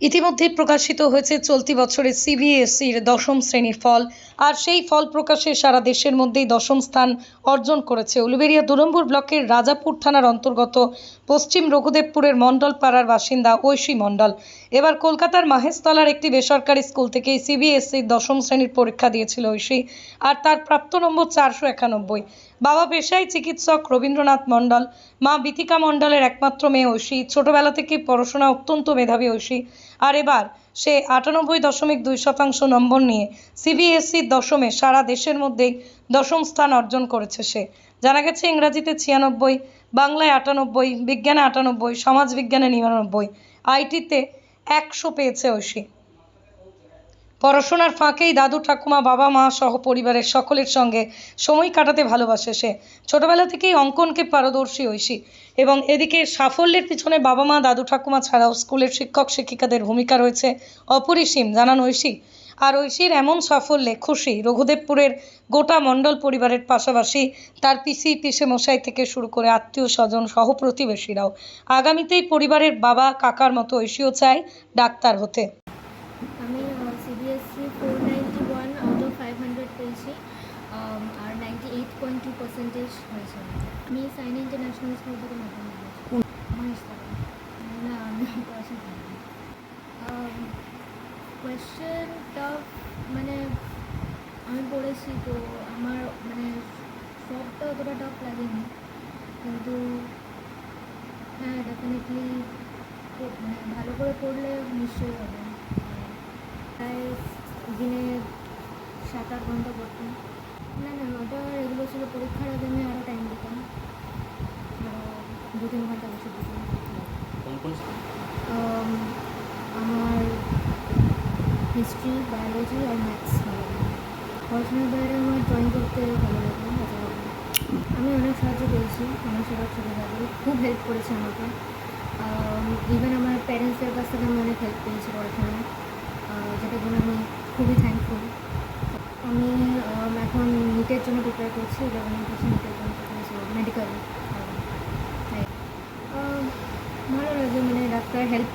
ইতিমধ্যেই প্রকাশিত হয়েছে চলতি বছরের সিবিএসইর দশম শ্রেণির ফল, আর সেই ফল প্রকাশে সারা দেশের মধ্যেই দশম স্থান অর্জন করেছে। উলুবেড়িয়া দুরম্বুর ব্লকের রাজাপুর থানার অন্তর্গত পশ্চিম রঘুদেবপুরের মণ্ডল পাড়ার বাসিন্দা ঐশী মণ্ডল। এবার কলকাতার মাহেশতলার একটি বেসরকারি স্কুল থেকে সিবিএসইর দশম শ্রেণির পরীক্ষা দিয়েছিল ঐশী, আর তার প্রাপ্ত নম্বর চারশো একানব্বই। বাবা পেশায় চিকিৎসক রবীন্দ্রনাথ মণ্ডল, মা বিথিকা মণ্ডলের একমাত্র মেয়ে ঐশী, ছোটবেলা থেকে পড়াশোনা অত্যন্ত মেধাবী ঐশী। আর এবার সে আটানব্বই দশমিক দুই শতাংশ নম্বর নিয়ে সিবিএসইর দশমে সারা দেশের মধ্যেই দশম স্থান অর্জন করেছে সে। জানা গেছে ইংরাজিতে ছিয়ানব্বই, বাংলায় আটানব্বই, বিজ্ঞানে আটানব্বই, সমাজবিজ্ঞানে নিরানব্বই, আইটিতে একশো পেয়েছে ঐশী। পড়াশোনার ফাঁকেই দাদু, ঠাকুমা, বাবা, মা সহ পরিবারের সকলের সঙ্গে সময় কাটাতে ভালোবাসে সে। ছোটবেলা থেকেই অঙ্কনকে পারদর্শী ঐশী এবং এদিকে সাফল্যের পিছনে বাবা মা, দাদু, ঠাকুমা ছাড়াও স্কুলের শিক্ষক, শিক্ষিকাদের ভূমিকা রয়েছে অপরিসীম, জানান ঐশী। আর ঐশীর এমন সাফল্যে খুশি রঘুদেবপুরের গোটা মণ্ডল পরিবারের পাশাপাশি তার পিসি পিসে মশাই থেকে শুরু করে আত্মীয় স্বজন সহ প্রতিবেশীরাও আগামীতেই পরিবারের বাবা, কাকার মতো ঐশীও চায় ডাক্তার হতে। আমি CBSE four ninety one out of five hundred পেয়েছি আর ninety eight point two percentage হয়েছে আমি সাইন ইন্টারন্যাশনাল স্কুল থেকে মাধ্যমিক মহেশতলা না আমি কোয়েশ্চেন টাফ মানে আমি পড়েছি তো আমার মানে সবটা অতটা টাফ লাগেনি কিন্তু হ্যাঁ ডেফিনেটলি মানে ভালো করে পড়লে নিশ্চয়ই হবে দিনে সাত আট ঘণ্টা পড়তাম না না ওটা এগুলো ছিল। পরীক্ষার আগে আমি আরও টাইম দিতাম। দু তিন ঘণ্টা বসে দিতাম। আমার হিস্ট্রি বায়োলজি আর ম্যাথস পড়াশোনার বাইরে আমার ড্রয়িং করতে ভালো লাগে আমি অনেক সাহায্য পেয়েছি আমার সবার ছোটোবেলায় খুব হেল্প করেছে আমাকে। ইভেন আমার প্যারেন্টসদের কাছ থেকে আমি অনেক হেল্প পেয়েছি পড়াশোনায়। যেটার জন্য আমি খুবই থ্যাঙ্কফুল আমি এখন নিটের জন্য প্রিপেয়ার করছি ইলেভেন ক্লাসে নিটের জন্য মেডিকেল ভালো লাগে মানে doctor help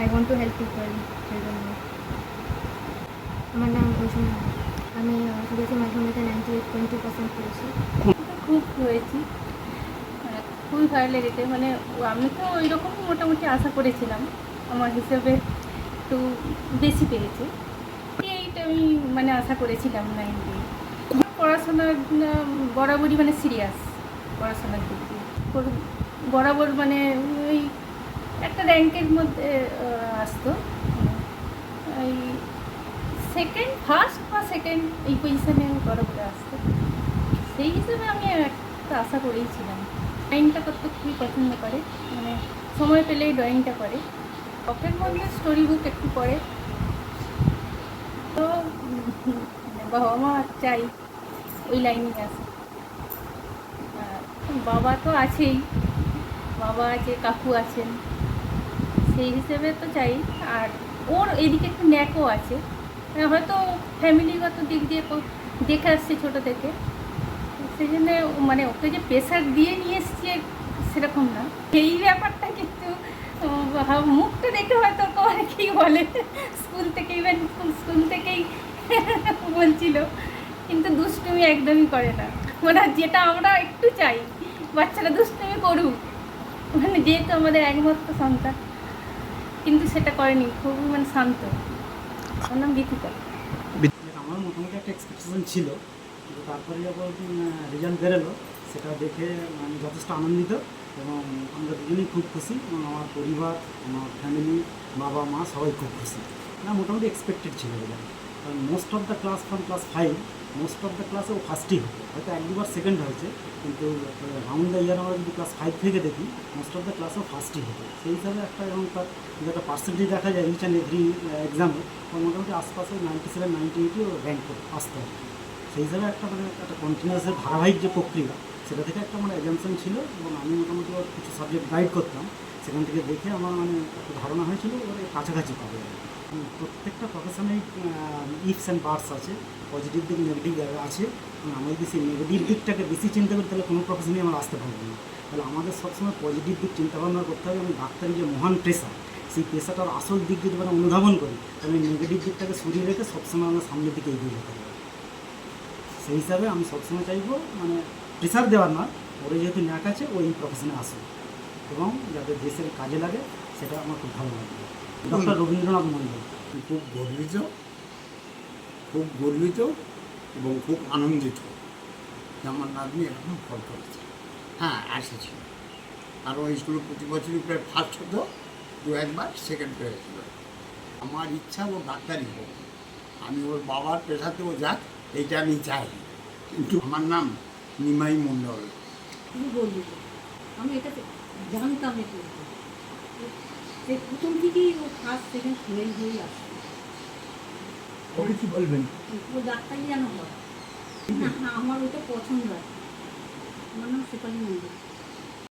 I want to help people সেই জন্য। আমার নাম ঐশী আমি সিবিএসসি মাধ্যমিকে ninety eight point two percent পেয়েছি। খুব হয়েছি। মানে খুবই ভালো লেগেছে। মানে আমি তো ওই রকমই মোটামুটি আশা করেছিলাম। আমার হিসেবে একটু বেশি পেয়েছে। এইটা আমি মানে আশা করেছিলাম নাইনটি পড়াশোনা বরাবরই মানে সিরিয়াস পড়াশোনার দিক দিয়ে। বরাবর মানে ওই একটা র্যাঙ্কের মধ্যে আসতো। এই সেকেন্ড ফার্স্ট বা সেকেন্ড এই পজিশনে বরাবর আসতো। সেই হিসেবে আমি একটা আশা করেইছিলাম ড্রয়িংটা করতে খুবই পছন্দ করে। মানে সময় পেলেই ড্রয়িংটা করে। শখের মধ্যে স্টোরি বুক একটু পড়ে। তো বাবা মা চাই ওই লাইনে আর বাবা তো আছেই। বাবা আছে, কাকু আছেন। সেই হিসেবে তো চাই। আর ওর এদিকে একটু ন্যাকও আছে। হয়তো ফ্যামিলিগত দিক দিয়ে দেখে আসছে ছোটো থেকে। সেই জন্য মানে ওকে যে প্রেশার দিয়ে নিয়ে এসছে সেরকম না। সেই ব্যাপারটা কিন্তু মুখটা দেখে হয়তো ওকে অনেকেই বলে। স্কুল থেকে ইভেন স্কুল থেকেই বলছিল। কিন্তু দুষ্টুমি একদমই করে না। মানে যেটা আমরা একটু চাই, বাচ্চারা দুষ্টুমি করুক। মানে যেহেতু আমাদের একমাত্র সন্তান, কিন্তু সেটা করেনি খুবই মানে শান্ত। ওর নাম বিথিকা আমার মোটামুটি একটা এক্সপেকটেশন ছিল। তারপরে যখন রেজাল্ট বেরোলো, সেটা দেখে আমি যথেষ্ট আনন্দিত। এবং আমরা দুজনেই খুব খুশি। এবং আমার পরিবার, আমার ফ্যামিলি বাবা, মা সবাই খুব খুশি। না, মোটামুটি এক্সপেক্টেড ছিল রেজাল্ট কারণ most of the class from class five most of the ক্লাসে ও ফার্স্টই হতো। হয়তো এক দুবার সেকেন্ড হয়েছে, কিন্তু রাউন্ড দ্য ইয়ার আমরা যদি ক্লাস ফাইভ থেকে দেখি মোস্ট অফ দ্য ক্লাসও ফার্স্টই হতো। সেই হিসাবে একটা এবং তার যদি একটা পার্সেন্টেজ দেখা যায় ইচ অ্যান্ড এভরি এক্সামে ও মোটামুটি আশপাশে নাইনটি সেভেন নাইনটি এইটই র্যাঙ্ক করে আসতে সেই হিসাবে একটা মানে একটা কন্টিনিউয়াসের ধারাবাহিক যে প্রক্রিয়া সেটা থেকে একটা মানে এক্সামশন ছিল এবং আমি মোটামুটি ওর কিছু সাবজেক্ট গাইড করতাম। সেখান থেকে দেখে আমার মানে একটা ধারণা হয়েছিল ওর কাছাকাছি পাবে। প্রত্যেকটা প্রফেশনেই ইফস অ্যান্ড পার্টস আছে পজিটিভ দিক নেগেটিভ আছে। এবং আমরা যদি সেই নেগেটিভ দিকটাকে বেশি চিন্তা করি, তাহলে কোনো প্রফেশনেই আমরা আসতে পারব না। তাহলে আমাদের সবসময় পজিটিভ দিক চিন্তা ভাবনা করতে হবে এবং ডাক্তারি যে মহান পেশা, সেই পেশাটার আসল দিক যদি মানে অনুধাবন করি, তাহলে নেগেটিভ দিকটাকে সরিয়ে রেখে সবসময় আমরা সামনের দিকে এগিয়ে যেতে পারব। সেই হিসাবে আমি সবসময় চাইব মানে প্রেশার দেওয়ার নয় ওরে যেহেতু ন্যাক আছে ওই প্রফেশনে আসে এবং যাতে দেশের কাজে লাগে সেটা আমার খুব ভালো লাগবে। ডক্টর রবীন্দ্রনাথ মন্ডল খুব গর্বিত খুব গর্বিত এবং খুব আনন্দিত যে আমার নাতনি এরকম ফল করেছে। হ্যাঁ এসেছিল আর ওই স্কুলে প্রতি বছরই প্রায় ফার্স্ট হতো দু একবার সেকেন্ড হয়েছিল আমার ইচ্ছা ও ডাক্তারই হোক। আমি ওর বাবার পেশাতেও যাক এইটা আমি চাই। কিন্তু আমার নাম নিমাই মণ্ডল তুমি গর্বিত আমি এটা জানতাম এটা যে প্রথম থেকেই ও ফার্স্ট সেকেন্ড ফেল হয়েই আসছে। ওকে কি বলবেন? ও ডাক্তারই যেন হয়। না আমার ওটা পছন্দ আছে আমার নাম শেফালি মন্ডল।